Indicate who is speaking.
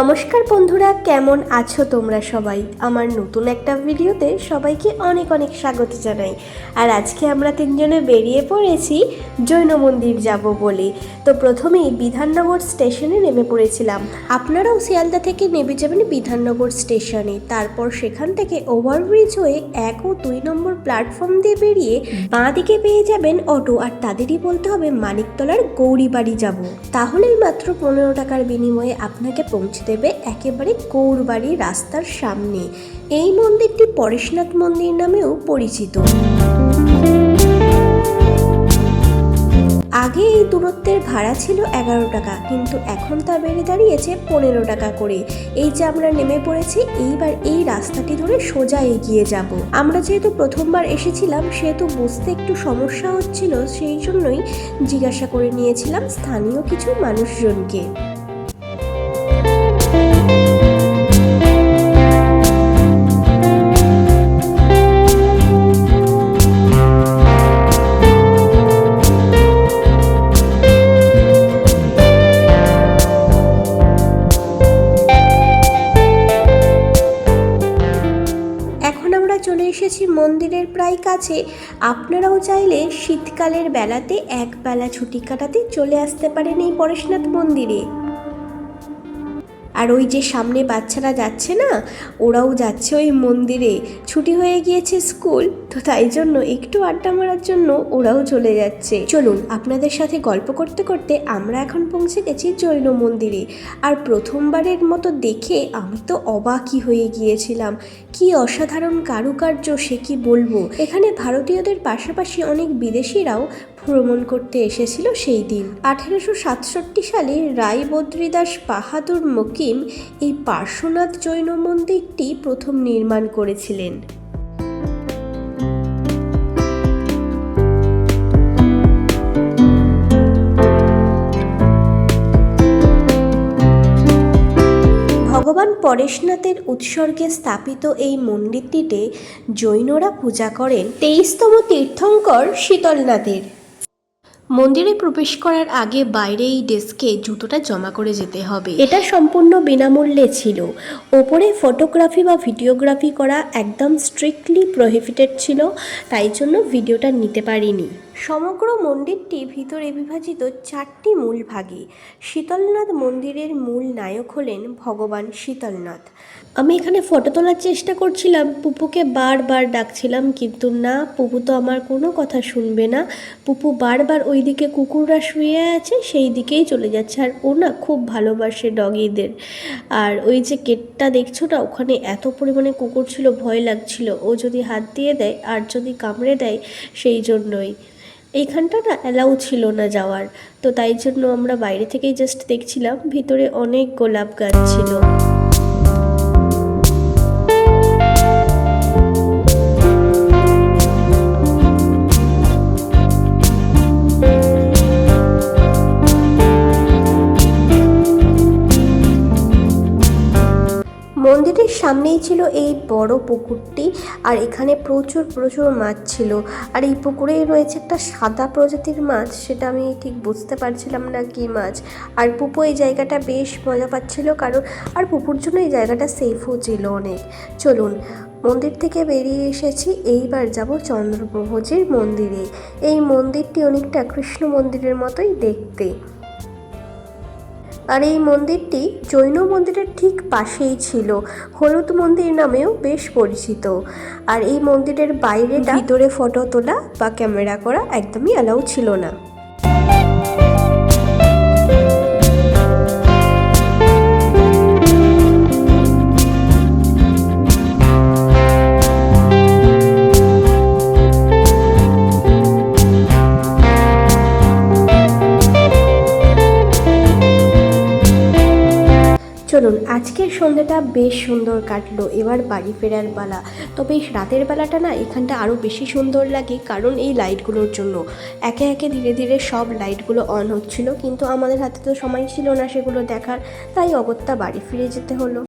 Speaker 1: নমস্কার বন্ধুরা, কেমন আছো তোমরা সবাই? আমার নতুন একটা ভিডিওতে সবাইকে অনেক অনেক স্বাগত জানাই। আর আজকে আমরা তিনজনে বেরিয়ে পড়েছি জৈন মন্দির যাব বলে। তো প্রথমেই বিধাননগর স্টেশনে নেমে পড়েছিলাম। আপনারাও শিয়ালদা থেকে নেমে যাবেন বিধাননগর স্টেশনে। তারপর সেখান থেকে ওভারব্রিজ হয়ে এক ও দুই নম্বর প্ল্যাটফর্ম দিয়ে বেরিয়ে বাঁ দিকে পেয়ে যাবেন অটো আর তাদেরই বলতে হবে মানিকতলার গৌরীবাড়ি যাব। তাহলেই মাত্র পনেরো টাকার বিনিময়ে আপনাকে পৌঁছে দেবে একেবারে গৌরবাড়ি রাস্তার সামনে। এই মন্দিরটি পরেশনাথ মন্দির নামেও পরিচিত। আগে এই দূরত্বের ভাড়া ছিল এগারো টাকা, কিন্তু এখন তা বেড়ে দাঁড়িয়েছে পনেরো টাকা করে। এই যে আমরা নেমে পড়েছি, এইবার এই রাস্তাটি ধরে সোজা এগিয়ে যাব। আমরা যেহেতু প্রথমবার এসেছিলাম, সেহেতু বুঝতে একটু সমস্যা হচ্ছিল, সেই জন্যই জিজ্ঞাসা করে নিয়েছিলাম স্থানীয় কিছু মানুষজনকে। চলে মন্দিরের প্রায় কাছে, আপনারাও চাইলে শীতকালের বেলাতে এক বেলা ছুটি কাটাতে চলে আসতে পারেন এই পরেশনাথ মন্দিরে। আর ওই যে সামনে বাচ্চারা যাচ্ছে না, ওরাও যাচ্ছে ওই মন্দিরে। ছুটি হয়ে গিয়েছে স্কুল, তো তাই জন্য একটু আড্ডা মারার জন্য ওরাও চলে যাচ্ছে। চলুন, আপনাদের সাথে গল্প করতে করতে আমরা এখন পৌঁছে গেছি জৈন মন্দিরে। আর প্রথমবারের মতো দেখে আমি তো অবাকই হয়ে গিয়েছিলাম। কি অসাধারণ কারুকার্য সে কি বলব? এখানে ভারতীয়দের পাশাপাশি অনেক বিদেশিরাও ভ্রমণ করতে এসেছিল সেই দিন। আঠেরোশো সাতষট্টি সালে রায় বদ্রীদাস বাহাদুর মকিম এই পার্শ্বনাথ জৈন মন্দিরটি প্রথম নির্মাণ করেছিলেন। ভগবান পরেশনাথের উৎসর্গে স্থাপিত এই মন্দিরটিতে জৈনরা পূজা করেন। তেইশতম তীর্থঙ্কর শীতলনাথের। মন্দিরে প্রবেশ করার আগে বাইরে এই ডেস্কে জুতোটা জমা করে যেতে হবে। এটা সম্পূর্ণ বিনামূল্যে ছিল। ওপরে ফটোগ্রাফি বা ভিডিওগ্রাফি করা একদম স্ট্রিক্টলি প্রহিবিটেড ছিল, তাই জন্য ভিডিওটা নিতে পারিনি। সমগ্র মন্দিরটি ভিতরে বিভাজিত চারটি মূল ভাগে। শীতলনাথ মন্দিরের মূল নায়ক হলেন ভগবান শীতলনাথ। আমি এখানে ফটো তোলার চেষ্টা করছিলাম, পুপুকে বারবার ডাকছিলাম, কিন্তু না, পুপু তো আমার কোনো কথা শুনবে না। পুপু বারবার ওইদিকে কুকুররা শুয়ে আছে সেই দিকেই চলে যাচ্ছে, আর ও না খুব ভালোবাসে ডগিদের। আর ওই যে গেটটা দেখছ না, ওখানে এত পরিমাণে কুকুর ছিল, ভয় লাগছিল। ও যদি হাত দিয়ে দেয়, আর যদি কামড়ে দেয়, সেই জন্যই। এইখানটা না অ্যালাউ ছিল না যাওয়ার। তো তাই জন্য আমরা বাইরে থেকেই জাস্ট দেখছিলাম, ভিতরে অনেক গোলাপ গাছ ছিল। মন্দিরের সামনেই ছিল এই বড় পুকুরটি, আর এখানে প্রচুর প্রচুর মাছ ছিল। আর এই পুকুরেই রয়েছে একটা সাদা প্রজাতির মাছ, সেটা আমি ঠিক বুঝতে পারছিলাম না কি মাছ। আর পুপু এই জায়গাটা বেশ মজা পাচ্ছিল, কারণ আর পুপুর জন্য এই জায়গাটা সেফও ছিল অনেক। চলুন, মন্দির থেকে বেরিয়ে এসেছি, এইবার যাব চন্দ্রপ্রভজির মন্দিরে। এই মন্দিরটি অনেকটা কৃষ্ণ মন্দিরের মতোই দেখতে। আর এই মন্দিরটি জৈন মন্দিরের ঠিক পাশেই ছিল। হলুদ মন্দির নামেও বেশ পরিচিত। আর এই মন্দিরের বাইরে ভিতরে ফটো তোলা বা ক্যামেরা করা একদমই অ্যালাউ ছিল না। চলুন, আজকের সন্ধ্যাটা বেশ সুন্দর কাটলো। এবার বাড়ি ফেরার পালা। তবে রাতের বেলাটা না এখানটা আরও বেশি সুন্দর লাগে কারণ এই লাইটগুলোর জন্য। একে একে ধীরে ধীরে সব লাইটগুলো অন হচ্ছিল, কিন্তু আমাদের হাতে তো সময় ছিল না সেগুলো দেখার, তাই অগত্যা বাড়ি ফিরে যেতে হলো।